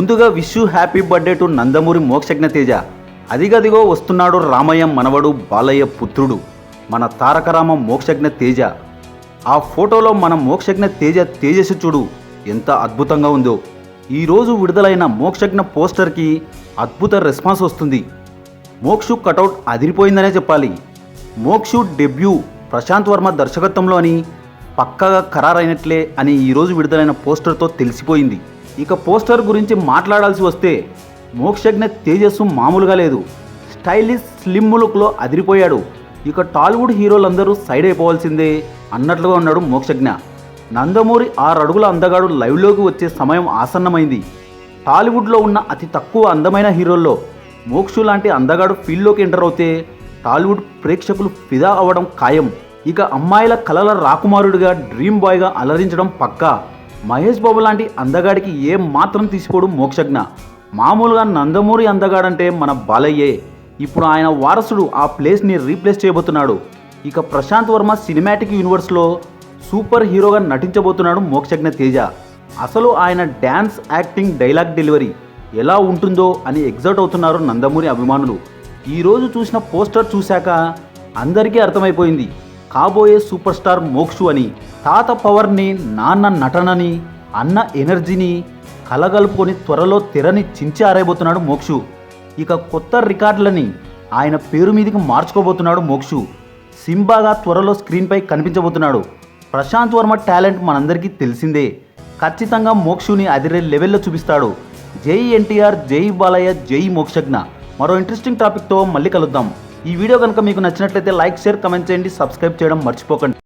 ముందుగా wish happy birthday to Nandamuri Mokshagna Teja. అదిగదిగో వస్తున్నాడు రామయ్య మనవడు బాలయ్య పుత్రుడు మన తారకరామ మోక్షజ్ఞ తేజ. ఆ ఫోటోలో మన మోక్షజ్ఞ తేజ తేజస్సు చూడు ఎంత అద్భుతంగా ఉందో. ఈరోజు విడుదలైన మోక్షజ్ఞ పోస్టర్కి అద్భుత రెస్పాన్స్ వస్తుంది. మోక్షు కటౌట్ అదిరిపోయిందనే చెప్పాలి. మోక్షు డెబ్యూ ప్రశాంత్ వర్మ దర్శకత్వంలో అని పక్కగా ఖరారైనట్లే అని ఈరోజు విడుదలైన పోస్టర్తో తెలిసిపోయింది. ఇక పోస్టర్ గురించి మాట్లాడాల్సి వస్తే మోక్షజ్ఞ తేజస్సు మామూలుగా లేదు. స్టైలిష్ స్లిమ్ లుక్లో అదిరిపోయాడు. ఇక టాలీవుడ్ హీరోలందరూ సైడ్ అయిపోవాల్సిందే అన్నట్లుగా ఉన్నాడు మోక్షజ్ఞ. నందమూరి ఆరు అడుగుల అందగాడు లైవ్లోకి వచ్చే సమయం ఆసన్నమైంది. టాలీవుడ్లో ఉన్న అతి తక్కువ అందమైన హీరోల్లో మోక్షు లాంటి అందగాడు ఫీల్డ్లోకి ఎంటర్ అవుతే టాలీవుడ్ ప్రేక్షకులు ఫిదా అవ్వడం ఖాయం. ఇక అమ్మాయిల కలల రాకుమారుడిగా డ్రీమ్ బాయ్గా అలరించడం పక్కా. మహేష్ బాబు లాంటి అందగాడికి ఏం మాత్రం తీసుకోవడం మోక్షజ్ఞ. మామూలుగా నందమూరి అందగాడంటే మన బాలయ్యే. ఇప్పుడు ఆయన వారసుడు ఆ ప్లేస్ని రీప్లేస్ చేయబోతున్నాడు. ఇక ప్రశాంత్ వర్మ సినిమాటిక్ యూనివర్స్లో సూపర్ హీరోగా నటించబోతున్నాడు మోక్షజ్ఞ తేజ. అసలు ఆయన డ్యాన్స్ యాక్టింగ్ డైలాగ్ డెలివరీ ఎలా ఉంటుందో అని ఎగ్జైట్ అవుతున్నారు నందమూరి అభిమానులు. ఈరోజు చూసిన పోస్టర్ చూశాక అందరికీ అర్థమైపోయింది. కాబోయే సూపర్ స్టార్ మోక్షు అని తాత పవర్ని నాన్న నటనని అన్న ఎనర్జీని కలగలుపుకొని త్వరలో తెరని చించి ఆరైపోతున్నాడు మోక్షు. ఇక కొత్త రికార్డులని ఆయన పేరు మీదకి మార్చుకోబోతున్నాడు మోక్షు. సింబాగా త్వరలో స్క్రీన్పై కనిపించబోతున్నాడు. ప్రశాంత్ వర్మ టాలెంట్ మనందరికీ తెలిసిందే. ఖచ్చితంగా మోక్షుని అదిరే లెవెల్లో చూపిస్తాడు. జై ఎన్టీఆర్ జై బాలయ్య జై మోక్షజ్ఞ. మరో ఇంట్రెస్టింగ్ టాపిక్తో మళ్ళీ కలుద్దాం. ఈ వీడియో కనుక మీకు నచ్చినట్లయితే లైక్ షేర్ కమెంట్ చేయండి. సబ్స్క్రైబ్ చేయడం మర్చిపోకండి.